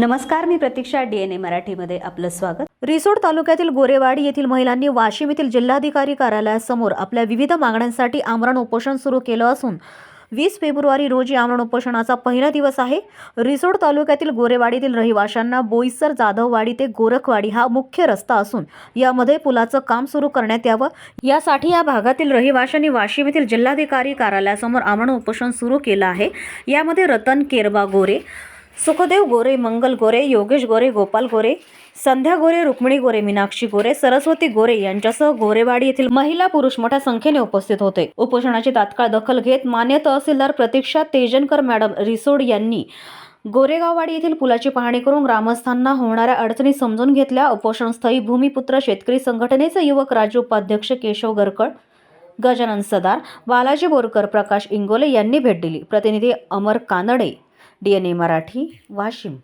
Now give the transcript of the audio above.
नमस्कार मी प्रतीक्षा डीएनए मराठीमध्ये आपलं स्वागत. रिसोड तालुक्यातील गोरेवाडी येथील महिलांनी वाशिम येथील जिल्हाधिकारी कार्यालयासमोर आपल्या विविध मागण्यांसाठी आमरण उपोषण सुरू केलं असून वीस फेब्रुवारी रोजी आमरण उपोषणाचा पहिला दिवस आहे. रिसोड तालुक्यातील गोरेवाडीतील रहिवाशांना बोईसर जाधववाडी ते गोरखवाडी हा मुख्य रस्ता असून यामध्ये पुलाचं काम सुरू करण्यात यावं. यासाठी या भागातील रहिवाशांनी वाशिम येथील जिल्हाधिकारी कार्यालयासमोर आमरण उपोषण सुरू केलं आहे. यामध्ये रतन केरबा गोरे सुखदेव गोरे मंगल गोरे योगेश गोरे गोपाल गोरे संध्या गोरे रुक्मिणी गोरे मीनाक्षी गोरे सरस्वती गोरे यांच्यासह गोरेवाडी येथील महिला पुरुष मोठ्या संख्येने उपस्थित होते. उपोषणाची तात्काळ दखल घेत मान्य तहसीलदार प्रतीक्षा तेजनकर मॅडम रिसोड यांनी गोरेगाववाडी येथील पुलाची पाहणी करून ग्रामस्थांना होणाऱ्या अडचणी समजून घेतल्या. उपोषणस्थळी भूमिपुत्र शेतकरी संघटनेचे युवक राज्य उपाध्यक्ष केशव गरकड गजानन सदार बालाजी बोरकर प्रकाश इंगोले यांनी भेट दिली. प्रतिनिधी Amar Kanade D N A Marathi Washim.